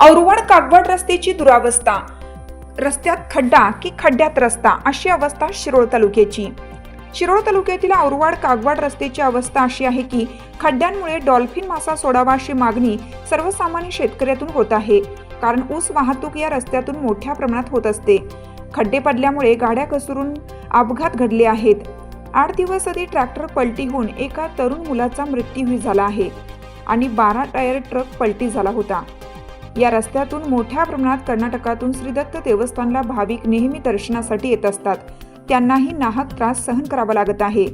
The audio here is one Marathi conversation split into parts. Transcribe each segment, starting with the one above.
औरवाड काकबड रस्त्याची दुरावस्था. रस्त्यात खड्डा की खड्ड्यात रस्ता अशी अवस्था शिरोळ तालुक्याची. शिरोळ तालुक्यातील औरवाड कागवाड रस्त्याची अवस्था अशी आहे की खड्ड्यांमुळे डॉल्फिन मासा सोडावा अशी मागणी सर्वसामान्य शेतकऱ्यातून होत आहे. कारण ऊस वाहतूक या रस्त्यातून मोठ्या प्रमाणात होत असते. खड्डे पडल्यामुळे गाड्या घसरून अपघात घडले आहेत. आठ दिवस आधी ट्रॅक्टर पलटी होऊन एका तरुण मुलाचा मृत्यूही झाला आहे आणि बारा टायर ट्रक पलटी झाला होता. या रस्त्यातून मोठ्या प्रमाणात कर्नाटकातून श्रीदत्त देवस्थानला भाविक नेहमी दर्शनासाठी येत असतात. त्यांनाही नाहक त्रास सहन करावा लागत आहे.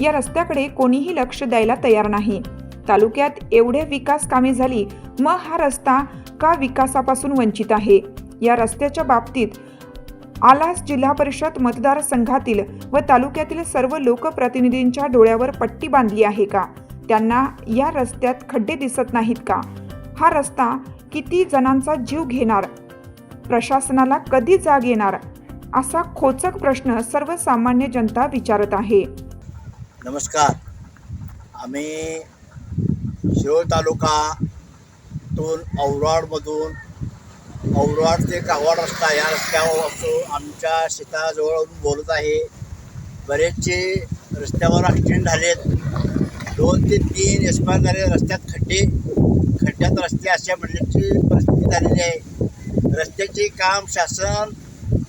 या रस्त्याकडे कोणीही लक्ष द्यायला तयार नाही. तालुक्यात एवढे विकास कामे झाली मग हा रस्ता का विकासापासून वंचित आहे? या रस्त्याच्या बाबतीत आलास जिल्हा परिषद मतदारसंघातील व तालुक्यातील सर्व लोकप्रतिनिधींच्या डोळ्यावर पट्टी बांधली आहे का? त्यांना या रस्त्यात खड्डे दिसत नाहीत का? हा रस्ता किती जणांचा जीव घेणार? प्रशासनाला कधी जाग येणार? असा खोचक प्रश्न सर्वसामान्य जनता विचारत आहे. नमस्कार. आम्ही शिरोळ तालुकातून औराडमधून औराड ते कागवाड रस्ता या रस्त्यावर आमच्या शेताजवळून बोलत आहे. बरेचसे रस्त्यावर ॲक्सिडेंट झालेत. दोन ते तीन एक्सपायर झाले रस्त्यात खड्डे खड्ड्यात रस्ते अशा म्हणण्याची परिस्थिती झालेली आहे. रस्त्याचे काम शासन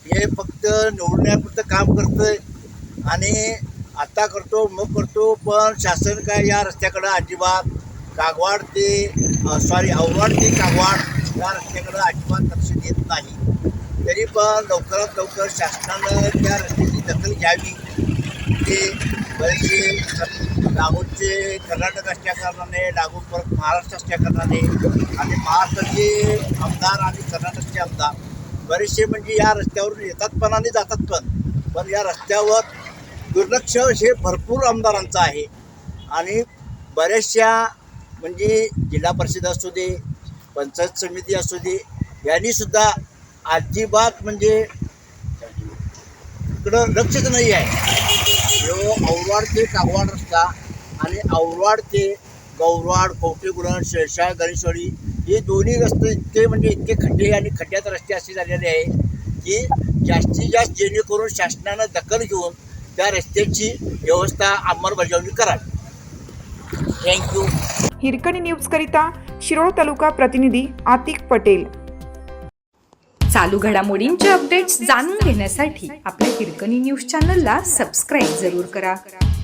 हे फक्त निवडण्यापुरतं काम करतंय. आणि आता करतो मग करतो पण शासन काय या रस्त्याकडं अजिबात कागवाड ते सॉरी औवाड ते कागवाड या रस्त्याकडं अजिबात लक्ष देत नाही. तरी पण लवकरात लवकर शासनानं त्या रस्त्याची दखल घ्यावी. ते बरेचसे लागूनचे कर्नाटक असल्या कारणाने लागून परत महाराष्ट्र असल्या कारणाने आणि महाराष्ट्राचे आमदार आणि कर्नाटकचे आमदार बरेचसे म्हणजे या रस्त्यावरून येतात पण आणि जातात पण. पण या रस्त्यावर दुर्लक्ष हे भरपूर आमदारांचं आहे. आणि बऱ्याचशा म्हणजे जिल्हा परिषद असू दे पंचायत समिती असू दे यांनीसुद्धा अजिबात म्हणजे इकडं लक्षच नाही आहे. जो औरवाड ते कागवाड रस्ता आणि औरवाड ते गौरवाड कवटेगुरण शेळशाळ गणेशवाडी हे दोन्ही रस्ते इतके म्हणजे इतके खड्डे आणि खड्ड्यात रस्ते असे झालेले आहे की जास्तीत जास्त जेणेकरून शासनानं दखल घेऊन त्या रस्त्याची व्यवस्था अंमलबजावणी करावी. थँक्यू हिरकणी न्यूजकरिता शिरोळ तालुका प्रतिनिधी आतिक पटेल. चालू घडामोडींचे अपडेट्स जाणून घेण्यासाठी आपल्या हिरकणी न्यूज चॅनलला सबस्क्राईब जरूर करा.